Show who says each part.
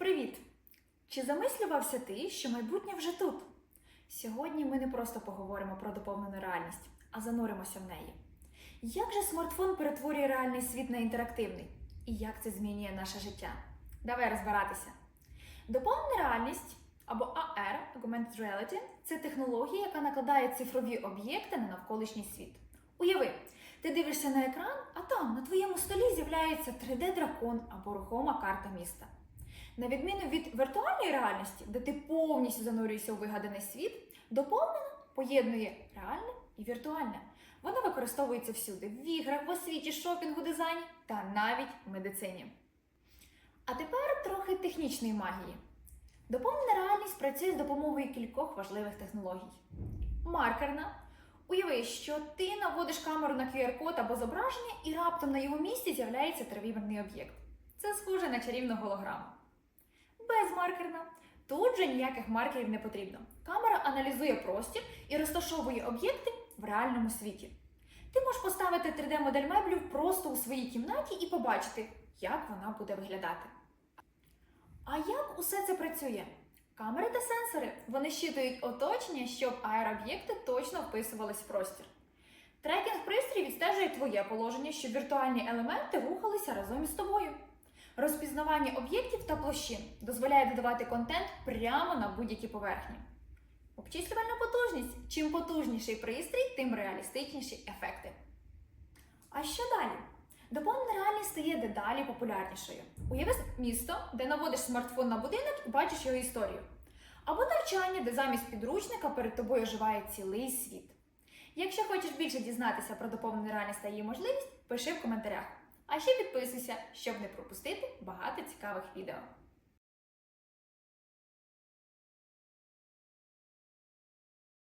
Speaker 1: Привіт! Чи замислювався ти, що майбутнє вже тут? Сьогодні ми не просто поговоримо про доповнену реальність, а зануримося в неї. Як же смартфон перетворює реальний світ на інтерактивний? І як це змінює наше життя? Давай розбиратися. Доповнена реальність або AR Augmented Reality це технологія, яка накладає цифрові об'єкти на навколишній світ. Уяви, ти дивишся на екран, а там на твоєму столі з'являється 3D-дракон або рухома карта міста. На відміну від віртуальної реальності, де ти повністю занурюєшся у вигаданий світ, доповнена поєднує реальне і віртуальне. Вона використовується всюди в іграх, в освіті, шопінгу, дизайні та навіть в медицині. А тепер трохи технічної магії. Доповнена реальність працює з допомогою кількох важливих технологій. Маркерна. Уяви, що ти наводиш камеру на QR-код або зображення, і раптом на його місці з'являється тривимірний об'єкт. Це схоже на чарівну голограму. Безмаркерна. Тут же ніяких маркерів не потрібно. Камера аналізує простір і розташовує об'єкти в реальному світі. Ти можеш поставити 3D-модель меблів просто у своїй кімнаті і побачити, як вона буде виглядати. А як усе це працює? Камери та сенсори вони щитують оточення, щоб аерооб'єкти точно вписувались в простір. Трекінг пристрій відстежує твоє положення, щоб віртуальні елементи рухалися разом із тобою. Розпізнавання об'єктів та площин дозволяє додавати контент прямо на будь-які поверхні. Обчислювальна потужність. Чим потужніший пристрій, тим реалістичніші ефекти. А що далі? Доповнена реальність стає дедалі популярнішою. Уяви місто, де наводиш смартфон на будинок і бачиш його історію. Або навчання, де замість підручника перед тобою оживає цілий світ. Якщо хочеш більше дізнатися про доповнену реальність та її можливість, пиши в коментарях. А ще підписуйся, щоб не пропустити багато цікавих відео.